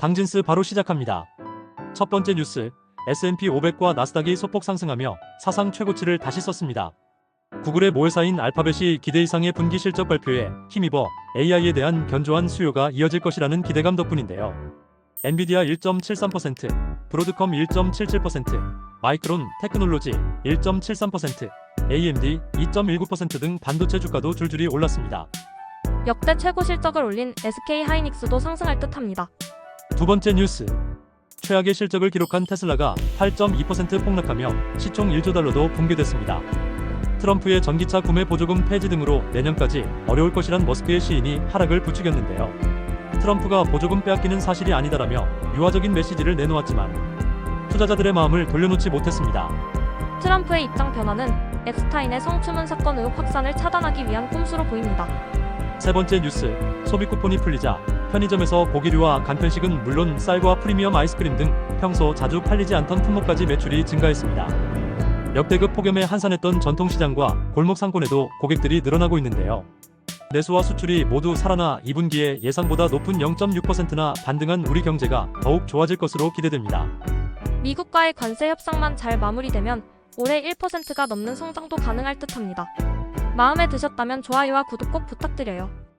당진스 바로 시작합니다. 첫 번째 뉴스, S&P 500과 나스닥이 소폭 상승하며 사상 최고치를 다시 썼습니다. 구글의 모회사인 알파벳이 기대 이상의 분기 실적 발표에 힘입어 AI에 대한 견조한 수요가 이어질 것이라는 기대감 덕분인데요. 엔비디아 1.73%, 브로드컴 1.77%, 마이크론 테크놀로지 1.73%, AMD 2.19%등 반도체 주가도 줄줄이 올랐습니다. 역대 최고 실적을 올린 SK 하이닉스도 상승할 듯합니다. 두 번째 뉴스. 최악의 실적을 기록한 테슬라가 8.2% 폭락하며 시총 1조 달러도 붕괴됐습니다. 트럼프의 전기차 구매 보조금 폐지 등으로 내년까지 어려울 것이란 머스크의 시인이 하락을 부추겼는데요. 트럼프가 보조금 빼앗기는 사실이 아니다라며 유화적인 메시지를 내놓았지만 투자자들의 마음을 돌려놓지 못했습니다. 트럼프의 입장 변화는 앱스타인의 성추문 사건 의혹 확산을 차단하기 위한 꼼수로 보입니다. 세 번째 뉴스. 소비 쿠폰이 풀리자 편의점에서 고기류와 간편식은 물론 쌀과 프리미엄 아이스크림 등 평소 자주 팔리지 않던 품목까지 매출이 증가했습니다. 역대급 폭염에 한산했던 전통시장과 골목 상권에도 고객들이 늘어나고 있는데요. 내수와 수출이 모두 살아나 2분기에 예상보다 높은 0.6%나 반등한 우리 경제가 더욱 좋아질 것으로 기대됩니다. 미국과의 관세 협상만 잘 마무리되면 올해 1%가 넘는 성장도 가능할 듯합니다. 마음에 드셨다면 좋아요와 구독 꼭 부탁드려요.